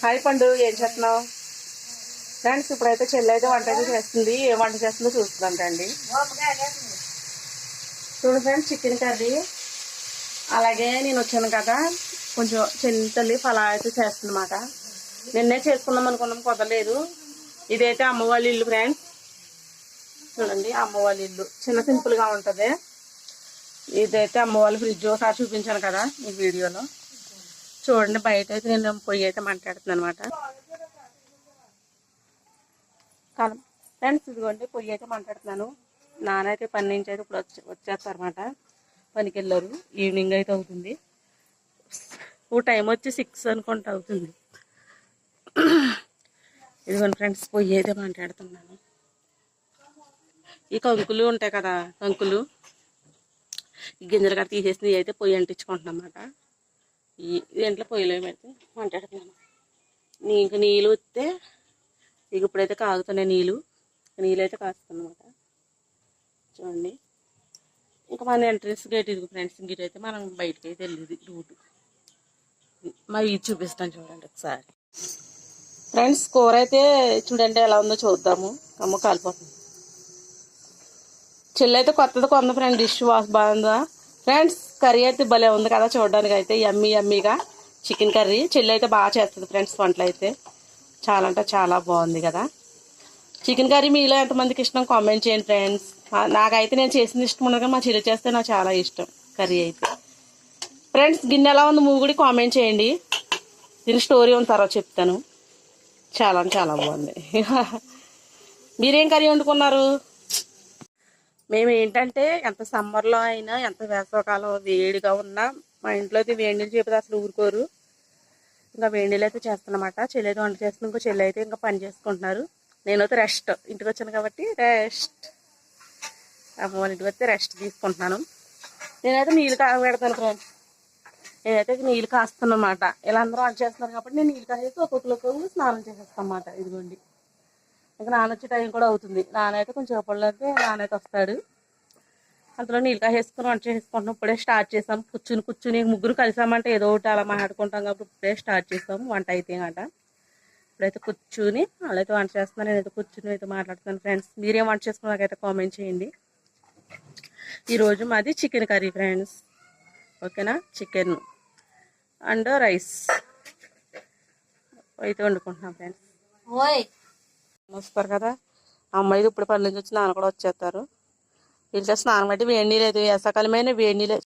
Hi పండు ఏం చేస్తున్నావు? ఫ్రెండ్స్ ఇప్పుడైతే చెల్లి అయితే వంట అయితే చేస్తుంది. ఏ వంట చేస్తుందో చూస్తుందంటండి చూడు ఫ్రెండ్స్ చికెన్ కర్రీ. అలాగే నేను వచ్చాను కదా కొంచెం చెల్లి తల్లి ఫలా అయితే చేస్తుందన్నమాట. నిన్నే చేసుకుందాం అనుకున్నాం కుదరలేదు. ఇదైతే అమ్మవాళ్ళ ఇల్లు ఫ్రెండ్స్. చూడండి అమ్మవాళ్ళ ఇల్లు. చిన్న సింపుల్గా ఉంటుంది. ఇదైతే అమ్మవాళ్ళ ఫ్రిడ్జ్ ఒకసారి చూపించాను కదా ఈ వీడియోలో. చూడండి బయట అయితే నేను పొయ్యి అయితే మాట్లాడుతున్నాను అనమాట కాలం ఫ్రెండ్స్ ఇదిగోండి పొయ్యి అయితే మాట్లాడుతున్నాను. నాన్న అయితే పని నుంచి అయితే ఇప్పుడు వచ్చి వచ్చేస్తారనమాట పనికి వెళ్ళారు ఈవినింగ్ అయితే అవుతుంది. ఓ టైం వచ్చి సిక్స్ అనుకుంటా అవుతుంది. ఇదిగోండి ఫ్రెండ్స్ పొయ్యి అయితే మాట్లాడుతున్నాను. ఈ కంకులు ఉంటాయి కదా కంకులు. ఈ గింజలు కట్ట తీసేసి అయితే పొయ్యి అంటించుకుంటున్నాం అన్నమాట ఈ దీంట్లో పొయ్యిలో పెడితే మాట్లాడుతున్నాను నీకు నీళ్ళు వస్తే ఇక ఇప్పుడైతే కాగుతున్నాయి నీళ్ళు. నీళ్ళు అయితే కాస్తుందన్నమాట చూడండి. ఇంకా మన ఎంట్రన్స్ గేట్ ఇది ఫ్రెండ్స్ గేట్ అయితే మనం బయటకి అయితే వెళ్ళేది రూట్. మరి ఇది చూపిస్తాను చూడండి ఒకసారి. ఫ్రెండ్స్ కూర అయితే చూడండి ఎలా ఉందో చూద్దాము. అమ్మ కాలిపోతుంది. చెల్లి అయితే కొత్తది కొంద ఫ్రెండ్ డిష్ వాష్ బాగుందా? ఫ్రెండ్స్ కర్రీ అయితే భలే ఉంది కదా చూడడానికి అయితే. ఎమ్మీ ఎమ్మిగా చికెన్ కర్రీ. చెల్లి అయితే బాగా చేస్తుంది ఫ్రెండ్స్ వంటలు అయితే. చాలా అంటే చాలా బాగుంది కదా. చికెన్ కర్రీ మీలో ఎంతమందికి ఇష్టం? కామెంట్ చేయండి ఫ్రెండ్స్. నాకైతే నేను చేసింది ఇష్టం ఉండగా మా చెల్లి చేస్తే నాకు చాలా ఇష్టం కర్రీ అయితే. ఫ్రెండ్స్ గిన్నె ఎలా ఉంది మూగుడి కామెంట్ చేయండి. దీని స్టోరీ ఉంది తర్వాత చెప్తాను. చాలా అంటే చాలా బాగుంది. మీరేం కర్రీ వండుకున్నారు? మేము ఏంటంటే ఎంత సమ్మర్లో అయినా ఎంత వేసవకాలం వేడిగా ఉన్నా మా ఇంట్లో అయితే వేడి నీళ్ళు చెబితే అసలు ఊరుకోరు. ఇంకా వేడి నీళ్ళు అయితే చేస్తానమాట. చెల్లి అయితే వంట చేస్తుంది ఇంకో చెల్లి అయితే ఇంకా పని చేసుకుంటున్నారు. నేనైతే రెస్ట్ ఇంటికి వచ్చాను కాబట్టి రెస్ట్ అమ్మ ఇంటికి వస్తే రెస్ట్ తీసుకుంటున్నాను. నేనైతే నీళ్ళు కాగబెడతాను ఫ్రెండ్స్ నేనైతే నీళ్ళు కాస్తున్నమాట ఇలా అందరూ వంట చేస్తున్నారు కాబట్టి నేను నీళ్ళు కాసేసి ఒక్కొక్కరు స్నానం చేసేస్తాను అన్నమాట ఇదిగోండి. ఇంకా నాన్న వచ్చే టైం కూడా అవుతుంది. నాన్న అయితే కొంచెం సేపట్లో అయితే నాన్న అయితే వస్తాడు. అందులో నీళ్ళు కాసేసుకుని వంట చేసుకుంటున్నాం. ఇప్పుడే స్టార్ట్ చేసాం. కూర్చుని కూర్చుని ముగ్గురు కలిసామంటే ఏదో ఒకటి అలా మాట్లాడుకుంటాం కాబట్టి ఇప్పుడే స్టార్ట్ చేసాం. వంట అయితే అంట ఇప్పుడైతే కూర్చుని వాళ్ళైతే వంట చేస్తున్నాను నేనైతే కూర్చుని అయితే మాట్లాడుతున్నాను ఫ్రెండ్స్. మీరేం వంట చేసుకున్నాకైతే కామెంట్ చేయండి. ఈరోజు మాది చికెన్ కర్రీ ఫ్రెండ్స్. ఓకేనా? Chicken and rice. అయితే వండుకుంటున్నాం ఫ్రెండ్స్. ఓయ్! వస్తారు కదా. అమ్మాయిలు ఇప్పుడు పని నుంచి వచ్చి నాన్న కూడా వచ్చేస్తారు. వీళ్ళకి స్నానం బట్టి వేడి నీళ్ళు అయితే వేసవకాలమైన వేడి నీళ్ళు